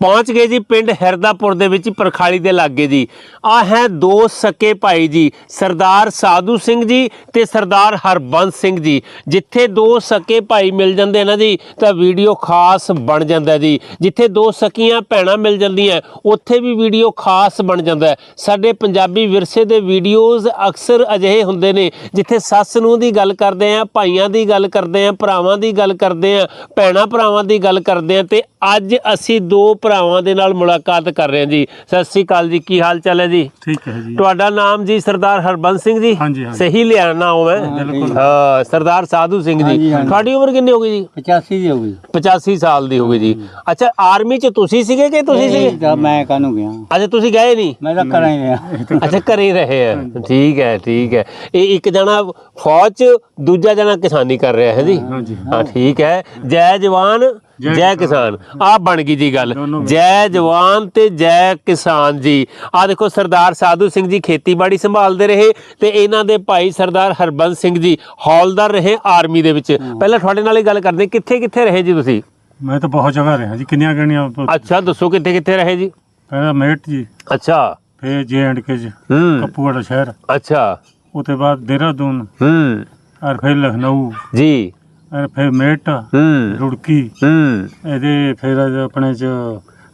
ਪਹੁੰਚ ਗਏ ਜੀ ਪਿੰਡ ਹਿਰਦਾਪੁਰ ਦੇ ਵਿੱਚ ਪਰਖਾਲੀ ਦੇ ਲਾਗੇ ਜੀ। ਆ ਹੈ ਦੋ ਸਕੇ ਭਾਈ ਜੀ, ਸਰਦਾਰ ਸਾਧੂ ਸਿੰਘ ਜੀ ਤੇ ਸਰਦਾਰ ਹਰਬੰਸ ਸਿੰਘ ਜੀ। ਜਿੱਥੇ ਦੋ ਸਕੇ ਭਾਈ ਮਿਲ ਜਾਂਦੇ ਨਾ ਜੀ, ਤਾਂ ਵੀਡੀਓ ਖਾਸ ਬਣ ਜਾਂਦਾ ਜੀ। ਜਿੱਥੇ ਦੋ ਸਕੀਆਂ ਭੈਣਾਂ ਮਿਲ ਜਾਂਦੀਆਂ, ਉੱਥੇ ਵੀ ਵੀਡੀਓ ਖਾਸ ਬਣ ਜਾਂਦਾ ਸਾਡੇ ਪੰਜਾਬੀ ਵਿਰਸੇ ਦੇ ਵੀਡੀਓਜ਼ ਅਕਸਰ ਅਜਿਹੇ ਹੁੰਦੇ ਨੇ, ਜਿੱਥੇ ਸੱਸ ਨੂੰ ਦੀ ਗੱਲ ਕਰਦੇ ਆ ਭਾਈਆਂ ਦੀ ਗੱਲ ਕਰਦੇ ਆ ਭਰਾਵਾਂ ਦੀ ਗੱਲ ਕਰਦੇ ਆ ਭੈਣਾਂ ਭਰਾਵਾਂ ਦੀ ਗੱਲ ਕਰਦੇ ਆ ਤੇ ਅੱਜ ਅਸੀਂ ਦੋ ਭਰਾਵਾਂ ਦੇ ਨਾਲ ਮੁਲਾਕਾਤ ਕਰ ਰਹੇ ਹਾਂ ਜੀ। ਸਤਿ ਸ੍ਰੀ ਅਕਾਲ ਜੀ ਕੀ ਹਾਲ ਚਾਲ ਹੈ ਜੀ? ਠੀਕ ਹੈ ਜੀ। ਤੁਹਾਡਾ ਨਾਮ ਜੀ ਸਰਦਾਰ ਹਰਬੰਸ ਸਿੰਘ ਜੀ? ਹਾਂਜੀ, ਹਾਂਜੀ। ਸਹੀ ਲਿਆ ਨਾਮ ਹੈ ਹਾਂ ਸਰਦਾਰ ਸਾਧੂ ਸਿੰਘ ਜੀ। ਤੁਹਾਡੀ ਉਮਰ ਕਿੰਨੀ ਹੋ ਗਈ ਜੀ? 85 ਦੀ ਹੋ ਗਈ। 85 ਸਾਲ ਦੀ ਹੋ ਗਈ ਜੀ। ਅੱਛਾ ਆਰਮੀ ਚ ਤੁਸੀਂ ਸੀਗੇ ਕਿ ਤੁਸੀਂ ਸੀਗੇ? ਤਾਂ ਮੈਂ ਕਾਹਨੂੰ ਗਿਆ? ਅੱਛਾ ਤੁਸੀਂ ਗਏ ਨਹੀਂ? ਮੈਂ ਤਾਂ ਕਰਾਂ ਹੀ ਰਿਹਾ। ਅੱਛਾ ਘਰੇ ਹੀ ਰਹੇ ਆ। ਠੀਕ ਹੈ ਠੀਕ ਹੈ। ਇਹ ਇੱਕ ਜਣਾ ਫੌਜ ਚ ਦੂਜਾ ਜਣਾ ਕਿਸਾਨੀ ਕਰ ਰਿਹਾ ਹੈ ਜੀ। ਹਾਂਜੀ। ਹਾਂ ਠੀਕ ਹੈ। ਜੈ ਜਵਾਨ ਜੈ ਕਿਸਾਨ। ਆ ਬਣ ਗਈ ਜੀ ਗੱਲ। ਜੈ ਜਵਾਨ ਤੇ ਜੈ ਕਿਸਾਨ ਜੀ। ਆ ਦੇਖੋ ਸਰਦਾਰ ਸਾਧੂ ਸਿੰਘ ਜੀ ਖੇਤੀਬਾੜੀ ਸੰਭਾਲਦੇ ਰਹੇ ਤੇ ਇਹਨਾਂ ਦੇ ਭਾਈ ਸਰਦਾਰ ਹਰਬੰਸ ਸਿੰਘ ਜੀ ਹੌਲਦਾਰ ਰਹੇ ਆਰਮੀ ਦੇ ਵਿੱਚ। ਪਹਿਲਾਂ ਤੁਹਾਡੇ ਨਾਲ ਹੀ ਗੱਲ ਕਰਦੇ ਕਿੱਥੇ ਕਿੱਥੇ ਰਹੇ ਜੀ ਤੁਸੀਂ? ਮੈਂ ਤਾਂ ਬਹੁਤ ਜਗ੍ਹਾ ਰਿਹਾ ਜੀ ਕਿੰਨੀਆਂ ਗਣੀਆਂ ਅੱਛਾ ਦੱਸੋ ਕਿੱਥੇ ਕਿੱਥੇ ਰਹੇ ਜੀ? ਪਹਿਲਾਂ ਮੇਟ ਜੀ। ਅੱਛਾ। ਫਿਰ ਜੇ ਐਂਡ ਕੇ ਜੀ ਹੂੰ। ਕਪੂਆੜਾ ਸ਼ਹਿਰ। ਅੱਛਾ। ਉਤੇ ਬਾਅਦ ਦੇਹਰਾਦੂਨ। ਹੂੰ। ਔਰ ਫਿਰ ਲਖਨਊ। ਜੀ। ਔਰ ਫਿਰ ਮੇਟ ਹੂੰ। ਰੁੜਕੀ ਹੂੰ। ਇਹਦੇ ਫਿਰ ਆਪਣੇ ਚ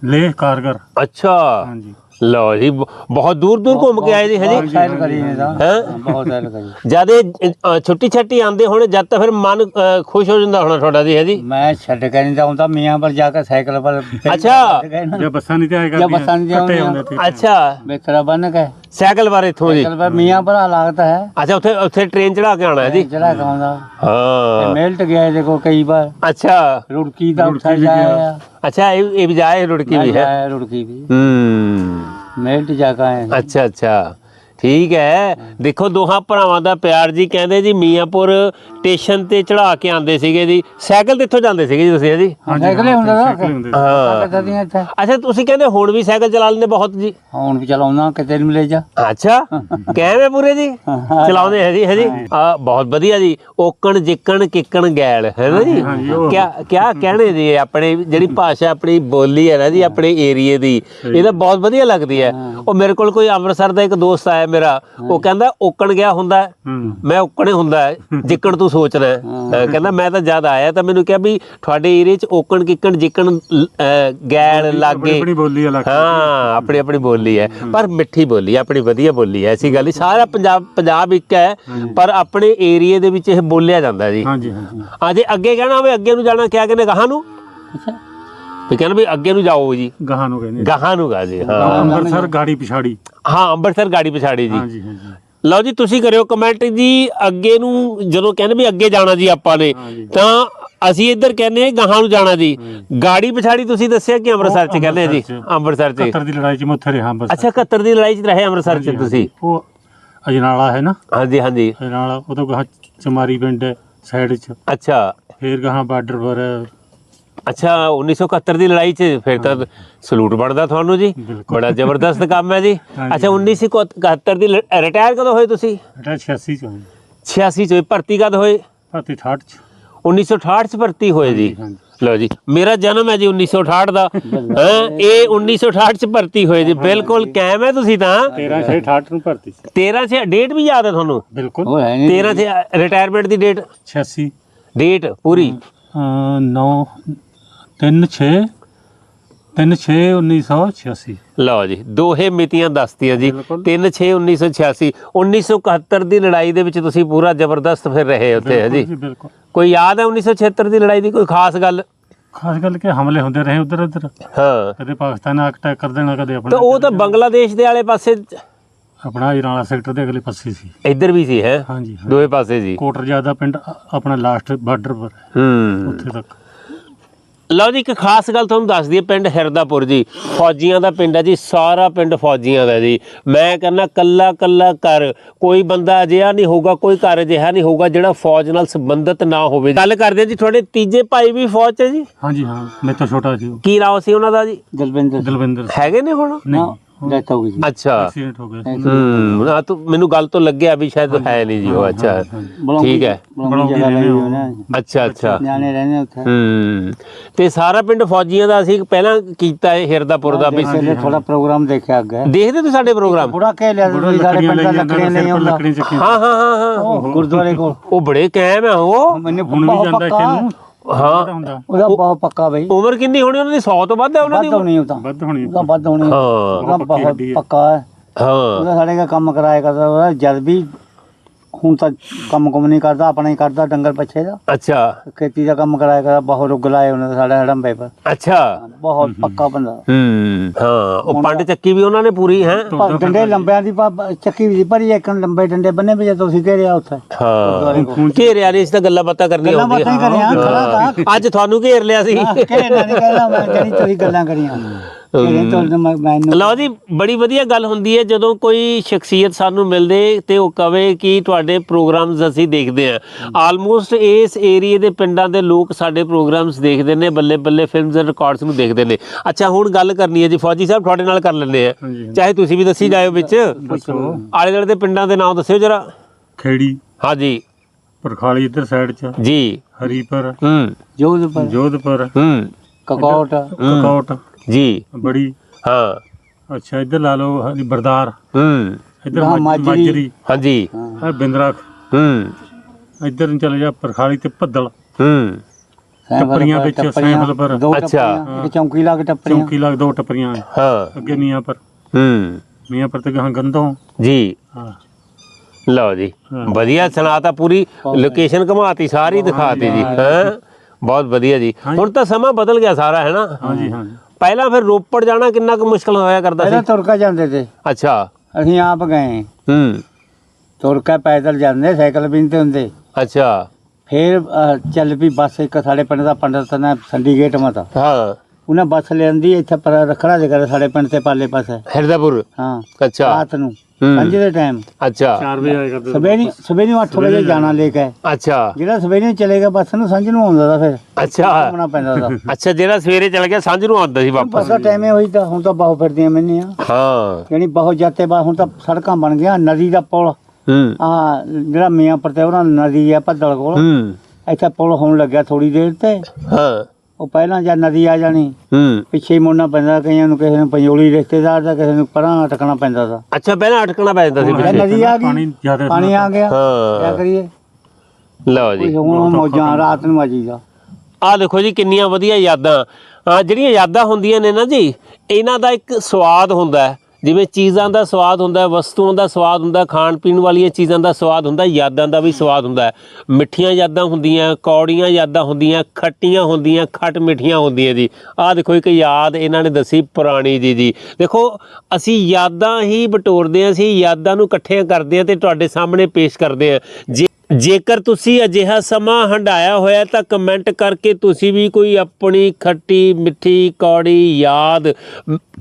ਲੇਹ ਕਾਰਗਰ। ਅੱਛਾ। ਹਾਂਜੀ। ਲਓ ਜੀ ਬ- ਬਹੁਤ ਦੂਰ ਦੂਰ ਘੁੰਮ ਕੇ ਆਏ ਜੀ ਹੈ ਬਹੁਤ ਜੀ ਸੈਲ ਕਰੀ ਨੇ ਤਾਂ। ਹੈਂ? ਬਹੁਤ ਸੈਲ ਕਰੀ। ਜਦ ਇਹ ਛੁੱਟੀ ਛੱਟੀ ਆਂਦੇ ਹੋਣੇ ਜਦ ਤਾਂ ਫਿਰ ਮਨ ਅ, ਖੁਸ਼ ਹੋ ਜਾਂਦਾ ਹੋਣਾ ਤੁਹਾਡਾ ਜੀ ਹੈ ਜੀ? ਮੈਂ ਛੱਡ ਕੇ ਨਹੀਂ ਜਾਉਂਦਾ ਮੀਆਂ ਪਰ ਜਾ ਕੇ ਸਾਈਕਲ ਪਰ ਅੱਛਾ। ਜੇ ਬੱਸਾਂ ਨਹੀਂ ਤੇ ਆਏਗਾ ਜਾਂ ਬੱਸਾਂ ਨਹੀਂ ਤੇ ਆਉਂਦੀਆਂ। ਅੱਛਾ। ਬੇਤਰਾ ਬਨ ਕੇ। ਸਾਈਕਲ ਬਾਰੇ ਇੱਥੋਂ ਜੀ। ਸਾਈਕਲ ਪਰ ਮੀਆਂ ਪਰ ਲੱਗਦਾ ਹੈ। ਅੱਛਾ ਉੱਥੇ ਉੱਥੇ ਟ੍ਰੇਨ ਚੜਾ ਕੇ ਆਉਣਾ ਹੈ ਜੀ? ਜਿਹੜਾ ਕਾਉਂਦਾ ਹਾਂ। ਮੇਲਟ ਗਿਆ ਇਹਦੇ ਕੋ ਕਈ ਵਾਰ। ਅੱਛਾ। ਰੁੜਕੀ ਦਾ ਰੁੜਕੀ ਉੱਥੇ ਵੀ ਗਿਆ। ਜਾਇਆ। ਅੱਛਾ ਇਹ ਇਹ ਵੀ ਜਾਏ ਰੁੜਕੀ ਵੀ ਹੈ। ਜਾਇਆ ਰੁੜਕੀ ਵੀ। ਹੂੰ। ਮੇਲਟ ਜਾ ਕੇ ਆਏ ਅੱਛਾ ਅੱਛਾ ਠੀਕ ਹੈ। ਦੇਖੋ ਦੋਹਾਂ ਭਰਾਵਾਂ ਦਾ ਪਿਆਰ ਜੀ ਕਹਿੰਦੇ ਜੀ ਮੀਆਂਪੁਰ ਸਟੇਸ਼ਨ ਤੇ ਚੜਾ ਕੇ ਆਂਦੇ ਸੀਗੇ ਜੀ। ਸਾਈਕਲ ਤੇ ਇੱਥੋਂ ਜਾਂਦੇ ਸੀਗੇ ਜੀ ਤੁਸੀਂ ਜੀ? ਸਾਈਕਲੇ ਹੁੰਦਾ ਨਾ ਸਾਈਕਲ ਹੁੰਦੇ ਸੀ। ਹਾਂ ਕਦੀਆਂ ਇੱਥੇ। ਅੱਛਾ ਤੁਸੀਂ ਕਹਿੰਦੇ ਹੁਣ ਵੀ ਸਾਈਕਲ ਚਲਾ ਲੈਂਦੇ ਬਹੁਤ ਜੀ? ਹੁਣ ਵੀ ਚਲਾਉਣਾ ਕਿਤੇ ਨੂੰ ਲੈ ਜਾ। ਅੱਛਾ ਕਿਵੇਂ ਪੂਰੇ ਜੀ? ਚਲਾਉਂਦੇ ਹੈ ਜੀ ਹੈ ਜੀ? ਆ ਬਹੁਤ ਵਧੀਆ ਜੀ। ਓਕਣ ਜਿੱਕਣ ਕਿੱਕਣ ਗੈਲ ਹੈ ਨਾ ਜੀ? ਕਿਆ ਕਿਆ ਕਹਿਣੇ ਜੀ ਆਪਣੇ ਜਿਹੜੀ ਭਾਸ਼ਾ ਆਪਣੀ ਬੋਲੀ ਹੈ ਨਾ ਜੀ ਆਪਣੇ ਏਰੀਏ ਦੀ ਇਹ ਤਾਂ ਬਹੁਤ ਵਧੀਆ ਲੱਗਦੀ ਹੈ। ਉਹ ਮੇਰੇ ਕੋਲ ਕੋਈ ਅੰਮ੍ਰਿਤਸਰ ਦਾ ਇੱਕ ਦੋਸਤ ਆਇਆ ਮੇਰਾ। ਉਹ ਕਹਿੰਦਾ ਓਕਣ ਗਿਆ ਹੁੰਦਾ ਹੈ। ਹੂੰ। ਮੈਂ ਓਕਣੇ ਹੁੰਦਾ ਹੈ, ਜਿੱਕਣ ਤੂੰ ਸੋਚਣਾ ਹੈ। ਕਹਿੰਦਾ ਮੈਂ ਤਾਂ ਜਦ ਆਇਆ ਤਾਂ ਮੈਨੂੰ ਕਿਹਾ ਵੀ ਤੁਹਾਡੇ ਏਰੀਏ 'ਚ ਓਕਣ ਕਿੱਕਣ ਜਿੱਕਣ ਗੈਲ ਲਾਗੇ। ਆਪਣੀ ਬੋਲੀ ਅਲੱਗ ਹਾਂ ਆਪਣੀ ਆਪਣੀ ਬੋਲੀ ਹੈ। ਪਰ ਮਿੱਠੀ ਬੋਲੀ ਹੈ ਆਪਣੀ ਵਧੀਆ ਬੋਲੀ ਹੈ। ਐਸੀ ਗੱਲ ਨਹੀਂ। ਸਾਰਾ ਪੰਜਾਬ ਪੰਜਾਬ ਇੱਕ ਹੈ। ਪਰ ਆਪਣੇ ਏਰੀਏ ਦੇ ਵਿੱਚ ਇਹ ਬੋਲਿਆ ਜਾਂਦਾ ਜੀ। ਹਾਂਜੀ ਹਾਂਜੀ। ਹਾਂ ਜੇ ਅੱਗੇ ਕਹਿਣਾ ਹੋਵੇ ਅੱਗੇ ਨੂੰ ਜਾਣਾ ਕਿਆ ਕਹਿੰਦੇ ਗਾਹਾਂ ਨੂੰ? ਅੱਛਾ। ਵੀ ਕਹਿੰਦੇ ਵੀ ਅੱਗੇ ਨੂੰ ਜਾਓ ਜੀ। ਗਾਹਾਂ ਨੂੰ ਕਹਿੰਦੇ ਗਾਹਾਂ ਨੂੰ ਗਾ ਜੀ ਹਾਂ। ਅੰਮ੍ਰਿਤਸਰ ਗਾੜੀ ਪਿਛਾੜੀ। ਹਾਂ ਅੰਮ੍ਰਿਤਸਰ ਗਾੜੀ ਪਛਾੜੀ ਜੀ। ਹਾਂਜੀ ਹਾਂਜੀ। ਲਓ ਜੀ ਤੁਸੀਂ ਕਰਿਓ ਕਮੈਂਟ ਜੀ ਅੱਗੇ ਨੂੰ ਜਦੋਂ ਕਹਿੰਦੇ ਵੀ ਅੱਗੇ ਜਾਣਾ ਜੀ ਆਪਾਂ ਨੇ। ਤਾਂ ਅਸੀਂ ਇੱਧਰ ਕਹਿੰਦੇ ਹਾਂ ਗਾਹਾਂ ਨੂੰ ਜਾਣਾ ਜੀ। ਗਾੜੀ ਪਛਾੜੀ ਤੁਸੀਂ ਦੱਸਿਆ ਕਿ ਅੰਮ੍ਰਿਤਸਰ ਚ ਕਹਿੰਦੇ ਆ ਜੀ? ਅੰਮ੍ਰਿਤਸਰ 'ਚ। ਅੰਮ੍ਰਿਤਸਰ ਚ। 71 ਦੀ ਲੜਾਈ ਚ ਮੈਂ ਉੱਥੇ ਰਿਹਾ ਬਸ ਅੱਛਾ 71 ਦੀ ਲੜਾਈ ਚ ਰਹੇ ਅੰਮ੍ਰਿਤਸਰ ਚ ਤੁਸੀਂ? ਉਹ ਅਜਨਾਲਾ ਹੈ ਨਾ? ਹਾਂਜੀ ਹਾਂਜੀ। ਅਜਨਾਲਾ ਉਹ ਤੋਂ ਗਾਹਾਂ ਚਮਾਰੀ ਪਿੰਡ ਸਾਈਡ ਚ। ਅੱਛਾ। ਫੇਰ ਗਾਹਾਂ ਬਾਰਡਰ ਪਰ ਅੱਛਾ 1971 ਦੀ ਲੜਾਈ 'ਚ ਫਿਰ ਤਾਂ ਸਲੂਟ ਬਣਦਾ ਤੁਹਾਨੂੰ ਜੀ। ਬਿਲਕੁਲ। ਬੜਾ ਜ਼ਬਰਦਸਤ ਕੰਮ ਹੈ ਜੀ। ਅੱਛਾ 1971 ਦੀ ਰਿਟਾਇਰ ਕਦੋਂ ਹੋਏ ਤੁਸੀਂ? ਬੇਟਾ 86 ਚ ਹੋਈ 86 'ਚ ਹੋਏ, ਭਰਤੀ ਕਦ ਹੋਏ? ਭਾਤੀ 68 ਚ। 1968 'ਚ ਭਰਤੀ ਹੋਏ ਜੀ। ਲਓ ਜੀ ਮੇਰਾ ਜਨਮ ਹੈ ਜੀ 1968 ਦਾ। ਹਾਂ ਇਹ 1968 'ਚ ਭਰਤੀ ਹੋਏ ਜੀ। ਬਿਲਕੁਲ ਕਾਇਮ ਹੈ ਤੁਸੀਂ ਤਾਂ। 13 6 68 ਨੂੰ ਭਰਤੀ ਸੀ। 13 'ਚ ਡੇਟ ਵੀ ਯਾਦ ਹੈ ਤੁਹਾਨੂੰ? ਬਿਲਕੁਲ। ਉਹ ਹੈ ਨਹੀਂ 13 'ਚ ਰਿਟਾਇਰਮੈਂਟ ਦੀ ਡੇਟ? 86 ਡੇਟ ਪੂਰੀ? 9 3 6 3 6 1986 ਲਓ ਜੀ ਦੋਹੇ ਮਿਤੀਆਂ ਦੱਸਤੀਆਂ ਜੀ। ਬਿਲਕੁਲ। 3 6 1986 1971 ਦੀ ਲੜਾਈ ਦੇ ਵਿੱਚ ਤੁਸੀਂ ਪੂਰਾ ਜ਼ਬਰਦਸਤ ਫਿਰ ਰਹੇ ਉੱਥੇ ਹੈ ਜੀ। ਬਿਲਕੁਲ ਕੋਈ ਯਾਦ ਹੈ 1976 ਦੀ ਲੜਾਈ ਦੀ ਕੋਈ ਖਾਸ ਗੱਲ? ਖਾਸ ਗੱਲ ਕਿ ਹਮਲੇ ਹੁੰਦੇ ਰਹੇ ਉਧਰ ਉਧਰ। ਹਾਂ। ਕਦੇ ਪਾਕਿਸਤਾਨ ਆ ਅਟੈਕ ਕਰ ਦੇਣਾ ਕਦੇ ਤਾਂ ਆਪਣਾ ਉਹ ਤਾਂ ਬੰਗਲਾਦੇਸ਼ ਦੇ ਵਾਲੇ ਪਾਸੇ ਆਪਣਾ ਇਰਾਨਾ ਸੈਕਟਰ ਦੇ ਅਗਲੇ ਪਾਸੇ ਸੀ। ਇੱਧਰ ਵੀ ਸੀ ਹੈ? ਹਾਂਜੀ। ਦੋਵੇਂ ਪਾਸੇ ਜੀ ਕੋਟਰ ਜ਼ਿਆਦਾ ਪਿੰਡ ਆਪਣਾ ਲਾਸਟ ਬਾਰਡਰ ਪਰ। ਹੈ, ਹੂੰ। ਉੱਥੇ ਤੱਕ। ਲਓ ਜੀ ਇੱਕ ਖਾਸ ਗੱਲ ਤੁਹਾਨੂੰ ਦੱਸ ਦਈਏ ਪਿੰਡ ਹਿਰਦਾਪੁਰ ਜੀ। ਫੌਜੀਆਂ ਦਾ ਪਿੰਡ ਹੈ ਜੀ ਸਾਰਾ ਪਿੰਡ ਫੌਜੀਆਂ ਦਾ ਜੀ। ਮੈਂ ਕਹਿੰਦਾ ਕੱਲਾ ਕੱਲਾ ਘਰ ਕੋਈ ਬੰਦਾ ਅਜਿਹਾ ਨਹੀਂ ਹੋਊਗਾ ਕੋਈ ਘਰ ਅਜਿਹਾ ਨਹੀਂ ਹੋਊਗਾ ਜਿਹੜਾ ਫੌਜ ਨਾਲ ਸੰਬੰਧਿਤ ਨਾ ਹੋਵੇ। ਗੱਲ ਕਰਦੇ ਹਾਂ ਜੀ ਤੁਹਾਡੇ ਤੀਜੇ ਭਾਈ ਵੀ ਫੌਜ 'ਚ ਜੀ? ਹਾਂਜੀ ਹਾਂ ਮੈਂ ਤਾਂ ਛੋਟਾ ਸੀ ਉਹ। ਕੀ ਨਾਮ ਸੀ ਉਹਨਾਂ ਦਾ ਜੀ? ਦਲਵਿੰਦਰ। ਦਲਵਿੰਦਰ। ਹੈਗੇ ਨੇ ਹੁਣ? ਨਹੀਂ। ਡੈਥ ਹੋ ਗਈ ਸੀ। ਅੱਛਾ। ਐਕਸੀਡੈਂਟ ਹੋ ਗਿਆ ਹੂੰ ਆ ਤੂੰ ਮੈਨੂੰ ਗੱਲ ਤੋਂ ਲੱਗਿਆ ਵੀ ਸ਼ਾਇਦ ਹੈ ਨਹੀਂ ਜੀ ਉਹ ਅੱਛਾ। ਬਲੌਂਗੀ- ਠੀਕ ਹੈ। ਬਲੌਂਗੀ ਬਲੌਂਗੀ ਜਗ੍ਹਾ ਲਈ ਰਹਿੰਦੇ ਹੋਈ ਨਾ। ਅੱਛਾ ਅੱਛਾ। ਨਿਆਣੇ ਰਹਿੰਦੇ ਉੱਥੇ। ਹੂੰ। ਤੇ ਸਾਰਾ ਪਿੰਡ ਫੌਜੀਆਂ ਦਾ ਅਸੀਂ ਪਹਿਲਾਂ ਕੀਤਾ ਇਹ ਹਿਰਦਾਪੁਰ ਦਾ ਵੀ ਪਹਿਲੇ ਥੋੜਾ ਪ੍ਰੋਗਰਾਮ ਦੇਖਿਆ ਅੱਗੇ। ਦੇਖਦੇ ਤੁਸੀਂ ਸਾਡੇ ਪ੍ਰੋਗਰਾਮ? ਬੁੜਾ ਕਹਿ ਲਿਆ ਸੀ ਸਾਡੇ ਲੱਕੜੀਆਂ ਪਿੰਡ ਦਾ ਲਈ ਜਾਂਦਾ ਲੱਕੜੀਆਂ ਸਿਰ ਨਹੀਂ ਪਰ ਆਉਂਦਾ ਲੱਕੜੀਆਂ ਚੱਕੀਆਂ। ਹਾਂ ਹਾਂ ਹਾਂ ਹਾਂ। ਉਹ ਗੁਰਦੁਆਰੇ ਕੋਲ। ਉਹ ਬੜੇ ਕਾਇਮ ਆ ਉਹ। ਮੈਨੂੰ ਹੁਣ ਵੀ ਜਾਂਦਾ ਇੱਥੇ ਨੂੰ। ਹਾਂ। ਹੁੰਦਾ। ਉਹਦਾ ਬਹੁਤ ਪੱਕਾ ਬਈ। ਉਮਰ ਕਿੰਨੀ ਹੋਣੀ ਉਹਨਾਂ ਦੀ? 100 ਤੋਂ ਵੱਧ ਹੈ ਉਹਨਾਂ ਦੀ ਵੱਧ ਹੋਣੀ ਉਹ ਤਾਂ। ਵੱਧ ਹੋਣੀ। ਉਹਦਾ ਵੱਧ ਹੋਣੀ। ਹਾਂ। ਉਹਦਾ ਬਹੁਤ। ਪੱਕਾ ਹੈ। ਹਾਂ। ਉਹਦਾ ਸਾਡੇ ਦਾ ਕੰਮ ਕਰਾਇਆ ਕਰਦਾ ਉਹਦਾ। ਜਦ ਵੀ ਹੁਣ ਤਾਂ ਕੰਮ ਕੁਮ ਨਹੀਂ ਕਰਦਾ ਆਪਣਾ ਹੀ ਕਰਦਾ ਡੰਗਰ ਪੱਛੇ ਦਾ। ਅੱਛਾ। ਖੇਤੀ ਦਾ ਕੰਮ ਕਰਾਇਆ ਕਰਦਾ ਬਹੁਤ ਰੁੱਗ ਲਾਏ ਉਹਨਾਂ ਦੇ ਸਾਡੇ ਹੜੰਬੇ ਪਰ। ਅੱਛਾ। ਬਹੁਤ ਪੱਕਾ ਬੰਦਾ। ਹੂੰ ਹਾਂ ਉਹ ਪੰਡ ਚੱਕੀ ਵੀ ਉਹਨਾਂ ਨੇ ਪੂਰੀ ਹੈ? ਡੰਡੇ ਲੰਬਿਆਂ ਦੀ ਪਾ- ਚੱਕੀ ਵੀ ਸੀ ਭਰੀ ਇੱਕ ਲੰਬੇ ਡੰਡੇ ਬੰਨੇ ਵੀ ਤੁਸੀਂ ਘੇਰਿਆ ਉੱਥੇ। ਹਾਂ। ਘੇਰਿਆ ਨਹੀਂ ਇਸ ਤਾਂ ਗੱਲਾਂ ਬਾਤਾਂ ਕਰਨੀਆਂ ਗੱਲਾਂ ਬਾਤਾਂ ਹੀ ਹੁੰਦੀਆਂ ਕਰਿਆ ਖੜਾ ਤਾਂ। ਅੱਜ ਤੁਹਾਨੂੰ ਘੇਰ ਲਿਆ ਸੀ। ਘੇਰਨਾ ਨਹੀਂ ਕਹਿੰਦਾ ਮੈਂ ਜਿਹੜੀ ਤੁਸੀਂ ਗੱਲਾਂ ਕਰੀਆਂ। ਘੇਰੇ ਤੋਂ ਮੈਂ ਮੈਨੂੰ ਲਓ ਜੀ ਬੜੀ ਵਧੀਆ ਗੱਲ ਹੁੰਦੀ ਹੈ ਜਦੋਂ ਕੋਈ ਸ਼ਖਸੀਅਤ ਸਾਨੂੰ ਮਿਲਦੇ ਤੇ ਉਹ ਕਵੇ ਕਿ ਤੁਹਾਡੇ ਪ੍ਰੋਗਰਾਮਸ ਅਸੀਂ ਦੇਖਦੇ ਆ ਆਲਮੋਸਟ ਇਸ ਏਰੀਏ ਦੇ ਪਿੰਡਾਂ ਦੇ ਲੋਕ ਸਾਡੇ ਪ੍ਰੋਗਰਾਮਸ ਦੇਖਦੇ ਨੇ ਬੱਲੇ ਬੱਲੇ ਫਿਲਮਸ ਐਂਡ ਰਿਕਾਰਡਸ ਨੂੰ ਦੇਖਦੇ ਨੇ। ਅੱਛਾ ਹੁਣ ਗੱਲ ਕਰਨੀ ਹੈ ਜੀ ਫੌਜੀ ਸਾਹਿਬ ਤੁਹਾਡੇ ਨਾਲ ਕਰ ਲੈਂਦੇ ਆ ਚਾਹੇ ਤੁਸੀਂ ਵੀ ਦੱਸੀ ਜਾਇਓ ਵਿੱਚ। ਆਲੇ ਦੁਆਲੇ ਦੇ ਪਿੰਡਾਂ ਦੇ ਨਾਮ ਦੱਸਿਓ ਜਰਾ। ਖੇੜੀ। ਹਾਂਜੀ। ਪਰਖਾਲੀ ਇੱਧਰ ਸਾਈਡ 'ਚ। ਜੀ। ਹਰੀਪੁਰ। ਹੂੰ। ਜੋਧਪੁਰ ਜੋਧਪੁਰ। ਹੂੰ। ਕਕੌਟ। ਕਕੌਟ। ਜੀ। ਬੜੀ। ਹਾਂ। ਅੱਛਾ ਇੱਧਰ ਲਾ ਲਓ ਹਰੀ ਬਰਦਾਰ। ਹੂੰ। ਇੱਧਰ ਹਾਂ, ਮਾਜਰੀ। ਮਾਜਰੀ ਹਾਂਜੀ। ਹੈ। ਬਿੰਦਰਾ ਹੂੰ। ਇੱਧਰ ਨੂੰ ਚਲੇ ਜਾ ਪਰਖਾਲੀ ਤੇ ਭੱਦਲ। ਹੂੰ। ਟੱਪਰੀਆਂ ਵਿੱਚ ਸੈਂਪਲ ਪਰ। ਦੋ ਅੱਛਾ। ਟੱਪਰੀਆਂ ਇੱਕ ਚੌਂਕੀ ਲਾ ਕੇ ਟੱਪਰੀਆਂ। ਚੌਂਕੀ ਲੱਗ ਦੋ ਟੱਪਰੀਆਂ। ਹਾਂ। ਅੱਗੇ ਮੀਆਂ ਪਰ। ਹੂੰ। ਮੀਆਂ ਪਰ ਤੇ ਗਾਂ ਗੰਦੋਂ ਜੀ। ਹਾਂ। ਲਓ ਜੀ। ਹਾਂ। ਵਧੀਆ ਸੁਣਾਤਾ ਪੂਰੀ ਲੋਕੇਸ਼ਨ ਘਮਾਤੀ ਸਾਰੀ ਦਿਖਾਤੀ ਜੀ। ਹਾਂ। ਬਹੁਤ ਵਧੀਆ ਜੀ। ਹੁਣ ਤਾਂ ਸਮਾਂ ਬਦਲ ਗਿਆ ਸਾਰਾ ਹੈ ਨਾ? ਹਾਂਜੀ ਹਾਂਜੀ। ਪਹਿਲਾਂ ਫਿਰ ਰੋਪੜ ਜਾਣਾ ਕਿੰਨਾ ਕੁ ਮੁਸ਼ਕਲ ਹੋਇਆ ਕਰਦਾ ਪਹਿਲਾਂ ਸੀ? ਤੁਰ ਕੇ ਜਾਂਦੇ ਤੇ। ਅੱਛਾ। ਅਸੀਂ ਆਪ ਗਏ। ਹੂੰ। ਤੁਰ ਕੇ ਪੈਦਲ ਜਾਂਦੇ ਸਾਈਕਲ ਵੀ ਨਹੀਂ ਤੇ ਹੁੰਦੇ ਅੱਛਾ। ਫਿਰ ਚੱਲ ਵੀ ਬੱਸ ਇੱਕ ਸਾਡੇ ਪਿੰਡ ਦਾ ਪੰਡਤ ਨੇ ਸੰਡੀ ਗੇਟ ਮਤਾ ਹਾਂ। ਉਹਨੇ ਬੱਸ ਲੈਂਦੀ ਇੱਥੇ ਪਰ ਰੱਖਣਾ ਦੇ ਕਰ ਸਾਡੇ ਪਿੰਡ ਤੇ ਪਾਲੇ ਪਾਸੇ। ਹਿਰਦਾਪੁਰ? ਹਾਂ। ਅੱਛਾ। ਰਾਤ ਨੂੰ। 5 ਦੇ ਟਾਈਮ ਅੱਛਾ। 4 ਵਜੇ ਆਇਆ ਕਰਦੇ ਸਵੇਰੇ ਸਵੇਰੇ 8 ਵਜੇ ਜਾਣਾ ਲੈ ਕੇ। ਅੱਛਾ। ਜਿਹੜਾ ਸਵੇਰੇ ਚਲੇਗਾ ਬੱਸ ਨੂੰ ਸੰਝ ਨੂੰ ਆਉਂਦਾ ਦਾ ਫਿਰ। ਅੱਛਾ। ਘੁੰਮਣਾ ਪੈਂਦਾ ਦਾ ਅੱਛਾ ਜਿਹੜਾ ਸਵੇਰੇ ਚਲ ਗਿਆ ਸਾਂਝ ਨੂੰ ਆਉਂਦਾ ਸੀ ਵਾਪਸ। ਬੱਸ ਦਾ ਟਾਈਮ ਹੀ ਹੋਈ ਤਾਂ ਹੁਣ ਤਾਂ ਬਹੁਤ ਫਿਰਦੀਆਂ ਮੈਨੀਆਂ। ਹਾਂ। ਯਾਨੀ ਬਹੁਤ ਜਾਤੇ ਬਾ ਹੁਣ ਤਾਂ ਸੜਕਾਂ ਬਣ ਗਈਆਂ ਨਦੀ ਦਾ ਪੁਲ। ਹੂੰ। ਆ ਜਿਹੜਾ ਮੀਆਂ ਪਰਤੇ ਉਹਨਾਂ ਨਦੀ ਆ ਪੱਦਲ ਕੋਲ। ਹੂੰ। ਇੱਥੇ ਪੁਲ ਹੋਣ ਲੱਗਿਆ ਥੋੜੀ ਦੇਰ ਤੇ। ਹਾਂ। ਉਹ ਪਹਿਲਾਂ ਜਾਂ ਨਦੀ ਆ ਜਾਣੀ ਹੂੰ। ਪਿੱਛੇ ਹੀ ਮੁੜਨਾ ਪੈਂਦਾ ਕਈਆਂ ਨੂੰ ਕਿਸੇ ਨੂੰ ਪੰਜੋਲੀ ਰਿਸ਼ਤੇਦਾਰ ਦਾ ਕਿਸੇ ਨੂੰ ਪਰਾਂ ਅਟਕਣਾ ਪੈਂਦਾ ਦਾ ਅੱਛਾ ਪਹਿਲਾਂ ਅਟਕਣਾ ਪੈ ਜਾਂਦਾ ਸੀ ਪਿੱਛੇ। ਨਦੀ ਆ ਪਾਣੀ ਗਈ ਜ਼ਿਆਦਾ ਪਾਣੀ ਆ ਗਿਆ। ਹਾਂ। ਕਰੀਏ? ਲਓ ਜੀ। ਕੋਈ ਹੁਣ ਮੌਜਾਂ ਰਾਤ ਨੂੰ ਆਜੀ ਦਾ। ਆ ਦੇਖੋ ਜੀ ਕਿੰਨੀਆਂ ਵਧੀਆ ਯਾਦਾਂ। ਆ ਜਿਹੜੀਆਂ ਯਾਦਾਂ ਹੁੰਦੀਆਂ ਨੇ ਨਾ ਜੀ ਇਹਨਾਂ ਦਾ ਇੱਕ ਸਵਾਦ ਹੁੰਦਾ ਹੈ। ਜਿਵੇਂ ਚੀਜ਼ਾਂ ਦਾ ਸਵਾਦ ਹੁੰਦਾ ਵਸਤੂਆਂ ਦਾ ਸਵਾਦ ਹੁੰਦਾ ਖਾਣ ਪੀਣ ਵਾਲੀਆਂ ਚੀਜ਼ਾਂ ਦਾ ਸਵਾਦ ਹੁੰਦਾ ਯਾਦਾਂ ਦਾ ਵੀ ਸਵਾਦ ਹੁੰਦਾ ਮਿੱਠੀਆਂ ਯਾਦਾਂ ਹੁੰਦੀਆਂ, ਕੌੜੀਆਂ ਯਾਦਾਂ ਹੁੰਦੀਆਂ, ਖੱਟੀਆਂ ਹੁੰਦੀਆਂ, ਖੱਟ ਮਿੱਠੀਆਂ ਹੁੰਦੀਆਂ ਜੀ। ਆਹ ਦੇਖੋ ਇੱਕ ਯਾਦ ਇਹਨਾਂ ਨੇ ਦੱਸੀ ਪੁਰਾਣੀ ਜੀ ਜੀ ਦੇਖੋ, ਅਸੀਂ ਯਾਦਾਂ ਹੀ ਬਟੋਰਦੇ ਹਾਂ, ਅਸੀਂ ਯਾਦਾਂ ਨੂੰ ਇਕੱਠੀਆਂ ਕਰਦੇ ਹਾਂ ਤੇ ਤੁਹਾਡੇ ਸਾਹਮਣੇ ਪੇਸ਼ ਕਰਦੇ ਹਾਂ। ਜੇ ਜੇਕਰ ਤੁਸੀਂ ਅਜਿਹਾ ਸਮਾਂ ਹੰਡਾਇਆ ਹੋਇਆ ਤਾਂ ਕਮੈਂਟ ਕਰਕੇ ਤੁਸੀਂ ਵੀ ਕੋਈ ਆਪਣੀ ਖੱਟੀ ਮਿੱਠੀ ਕੌੜੀ ਯਾਦ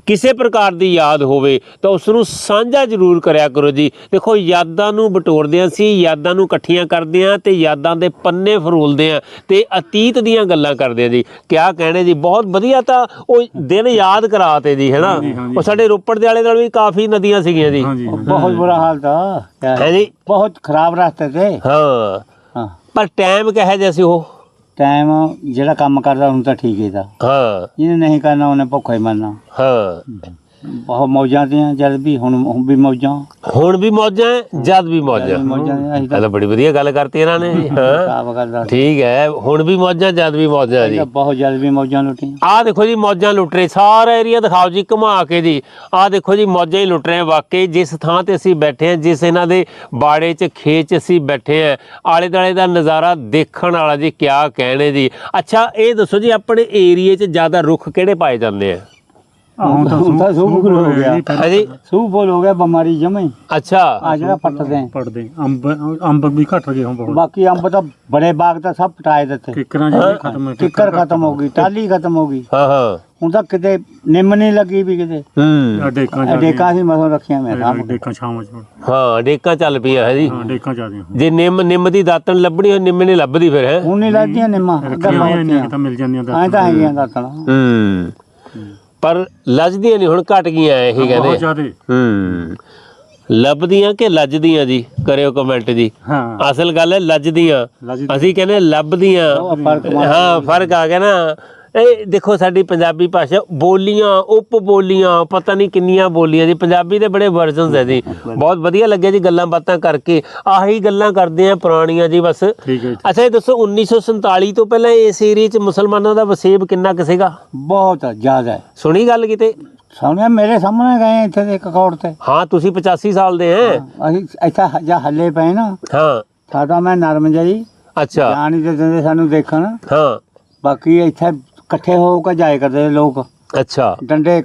ਕਿਸੇ ਪ੍ਰਕਾਰ ਦੀ ਯਾਦ ਹੋਵੇ ਤਾਂ ਉਸ ਨੂੰ ਸਾਂਝਾ ਜ਼ਰੂਰ ਕਰਿਆ ਕਰੋ ਜੀ। ਦੇਖੋ ਯਾਦਾਂ ਨੂੰ ਬਟੋਰਦੇ ਹਾਂ ਅਸੀਂ ਯਾਦਾਂ ਨੂੰ ਇਕੱਠੀਆਂ ਕਰਦੇ ਹਾਂ ਤੇ ਯਾਦਾਂ ਦੇ ਪੰਨੇ ਫਰੋਲਦੇ ਹਾਂ ਤੇ ਅਤੀਤ ਦੀਆਂ ਗੱਲਾਂ ਕਰਦੇ ਹਾਂ ਜੀ। ਕਿਆ ਕਹਿਣੇ ਜੀ ਬਹੁਤ ਵਧੀਆ ਤਾਂ ਉਹ ਦਿਨ ਯਾਦ ਕਰਾਤੇ ਜੀ ਹੈਨਾ। ਉਹ ਸਾਡੇ ਰੋਪੜ ਦੇ ਆਲੇ ਦੁਆਲੇ ਵੀ ਕਾਫੀ ਨਦੀਆਂ ਸੀਗੀਆਂ ਜੀ। ਬਹੁਤ ਬੁਰਾ ਹਾਲ ਤਾਂ। ਹੈ। ਜੀ ਬਹੁਤ ਖਰਾਬ ਰਸਤੇ ਤੇ। ਹਾਂ। ਹਾਂ। ਪਰ ਟਾਈਮ ਕਿਹੋ ਜਿਹਾ ਸੀ ਉਹ? ਟਾਈਮ ਜਿਹੜਾ ਕੰਮ ਕਰਦਾ ਹੁਣ ਤਾਂ ਠੀਕ ਹੈ ਤਾਂ ਹਾਂ। ਜਿਹਨੇ ਨਹੀਂ ਕਰਨਾ ਉਹਨੇ ਭੁੱਖਾ ਹੀ ਮਰਨਾ। ਹਾਂ। ਬਹੁਤ ਮੌਜਾਂ ਤੇ ਜਦ ਵੀ ਹੁਣ ਹੁਣ ਵੀ ਮੌਜਾਂ। ਹੁਣ ਵੀ ਮੌਜਾਂ ਹੈ, ਜਦ ਵੀ ਮੌਜਾਂ। ਮੌਜਾਂ ਨੇ ਅਸੀਂ ਤਾਂ ਬੜੀ ਵਧੀਆ ਗੱਲ ਕਰਤੀ ਇਹਨਾਂ ਨੇ ਹਾਂ ਕਰਦਾ ਠੀਕ ਹੈ ਹੁਣ ਵੀ ਮੌਜਾਂ ਜਦ ਵੀ ਮੌਜਾਂ ਜੀ। ਤਾਂ ਬਹੁਤ ਜਦ ਵੀ ਮੌਜਾਂ ਲੁੱਟੀਆਂ। ਆਹ ਦੇਖੋ ਜੀ ਮੌਜਾਂ ਲੁੱਟ ਰਹੇ ਸਾਰਾ ਏਰੀਆ ਦਿਖਾਓ ਜੀ ਘੁਮਾ ਕੇ ਜੀ। ਆਹ ਦੇਖੋ ਜੀ ਮੌਜਾਂ ਹੀ ਲੁੱਟ ਰਹੇ ਆ ਵਾਕਈ ਜਿਸ ਥਾਂ ਤੇ ਅਸੀਂ ਬੈਠੇ ਹਾਂ ਜਿਸ ਇਹਨਾਂ ਦੇ ਬਾੜੇ 'ਚ ਖੇਤ 'ਚ ਅਸੀਂ ਬੈਠੇ ਹਾਂ ਆਲੇ ਦੁਆਲੇ ਦਾ ਨਜ਼ਾਰਾ ਦੇਖਣ ਵਾਲਾ ਜੀ ਕਿਆ ਕਹਿਣੇ ਜੀ। ਅੱਛਾ ਇਹ ਦੱਸੋ ਜੀ ਆਪਣੇ ਏਰੀਏ 'ਚ ਜ਼ਿਆਦਾ ਰੁੱਖ ਕਿਹੜੇ ਪਾਏ ਜਾਂਦੇ ਆ? ਹੁਣ ਤਾਂ ਹੁਣ ਤਾਂ ਸੂਪ ਫੁੱਲ ਹੋ ਗਿਆ। ਹੈ ਜੀ ਸੂਪ ਫੁੱਲ ਹੋ ਗਿਆ ਬਿਮਾਰੀ ਜਮੇ ਅੱਛਾ। ਆ ਜਿਹੜਾ ਪੱਟਦੇ ਆ। ਪੜਦੇ ਅੰਬ ਅੰਬ ਵੀ ਘਟ ਗਏ ਹੁਣ ਬਹੁਤ। ਬਾਕੀ ਅੰਬ ਤਾਂ ਬੜੇ ਬਾਗ ਤਾਂ ਸਭ ਪਟਾਏ ਦਿੱਤੇ। ਕਿਕਰਾਂ ਜਿਹੜੇ ਖਤਮ ਹੋ ਕਿੱਕਰ ਖਤਮ ਹੋ ਗਈ ਟਾਲੀ ਖਤਮ ਹੋ ਗਈ। ਹਾਂ ਹਾਂ। ਹੁਣ ਤਾਂ ਕਿਤੇ ਨਿੰਮ ਨਹੀਂ ਲੱਗੀ ਵੀ ਕਿਤੇ। ਹੂੰ। ਡੇਕਾਂ ਇਹ ਡੇਕਾਂ ਸੀ ਮਸੋਂ ਰੱਖੀਆਂ ਮੈਂ ਸਾਹਮਣੇ ਡੇਕਾਂ ਛਾਵਾਂ ਚ ਹਾਂ ਡੇਕਾਂ ਚੱਲ ਪਈਆਂ ਹੈ ਜੀ। ਹਾਂ ਡੇਕਾਂ ਚਾਦੀਆਂ ਜੇ ਨਿੰਮ ਨਿੰਮ ਦੀ ਦਾਤਣ ਲੱਭਣੀ ਹੋਈ ਨਿੰਮ ਨਹੀਂ ਲੱਭਦੀ ਫਿਰ ਹੈ। ਹੁਣ ਨਹੀਂ ਲੱਗਦੀਆਂ ਨਿੰਮਾਂ ਅੱਗੇ ਰੱਖੀਆਂ ਹੋਈਆਂ ਤਾਂ ਮਿਲ ਜਾਂਦੀਆਂ ਐਂ ਤਾਂ ਹੈਗੀਆਂ ਦਾਤਣਾ। ਹੂੰ। ਪਰ ਲੱਜਦੀਆਂ ਨਹੀਂ ਹੁਣ ਘਟ ਗਈਆਂ ਇਹ ਬਹੁਤ ਕਹਿੰਦੇ ਜ਼ਿਆਦਾ। ਹੂੰ। ਲੱਭਦੀਆਂ ਕਿ ਲੱਜਦੀਆਂ ਜੀ? ਕਰਿਓ ਕਮੈਂਟ ਜੀ। ਹਾਂ। ਅਸਲ ਗੱਲ ਹੈ ਲੱਜਦੀਆਂ। ਲੱਜਦੀਆਂ। ਅਸੀਂ ਕਹਿੰਦੇ ਲੱਭਦੀਆਂ। ਉਹ ਫ਼ਰਕ ਮਾਰ- ਹਾਂ ਫ਼ਰਕ ਆ ਗਿਆ ਨਾ। ਇਹ ਦੇਖੋ ਸਾਡੀ ਪੰਜਾਬੀ ਭਾਸ਼ਾ ਬੋਲੀਆਂ ਉਪ ਬੋਲੀਆਂ ਪਤਾ ਨਹੀਂ ਕਿੰਨੀਆਂ ਬੋਲੀਆਂ ਜੀ। ਪੰਜਾਬੀ ਦੇ ਬੜੇ ਵਰਜ਼ਨਸ ਹੈ ਜੀ। ਬਹੁਤ ਵਧੀਆ ਲੱਗਿਆ ਜੀ ਗੱਲਾਂ ਬਾਤਾਂ ਕਰਕੇ। ਆਹੀ ਗੱਲਾਂ ਕਰਦੇ ਆ ਪੁਰਾਣੀਆਂ ਜੀ ਬਸ। ਅੱਛਾ ਇਹ ਦੱਸੋ 1947 ਤੋਂ ਪਹਿਲਾਂ ਇਸ ਏਰੀਏ 'ਚ ਮੁਸਲਮਾਨਾਂ ਦਾ ਵਸੇਬ ਕਿੰਨਾ ਕੁ ਸੀਗਾ? ਬਹੁਤ ਜ਼ਿਆਦਾ। ਸੁਣੀ ਗੱਲ ਕਿਤੇ? ਸਾਹਮਣੇ ਮੇਰੇ ਸਾਹਮਣੇ ਗਏ ਇੱਥੇ ਦੇ ਇੱਕ ਕੌੜ ਤੇ। ਹਾਂ ਤੁਸੀਂ 85 ਸਾਲ ਦੇ ਹੈ ਅਸੀਂ ਇੱਥੇ ਜਾਂ ਹੱਲੇ ਪਏ ਨਾ। ਹਾਂ। ਸਾਡਾ ਮੈਂ ਨਰਮ ਜਈ ਅੱਛਾ। ਜਾਣ ਦਿੰਦੇ ਸਾਨੂੰ ਦੇਖਣ। ਹਾਂ। ਬਾਕੀ ਇੱਥੇ ਇਕੱਠੇ ਹੋ ਕੇ ਜਾਏ ਕਰਦੇ ਲੋਕ। ਅੱਛਾ। ਡੰਡੇ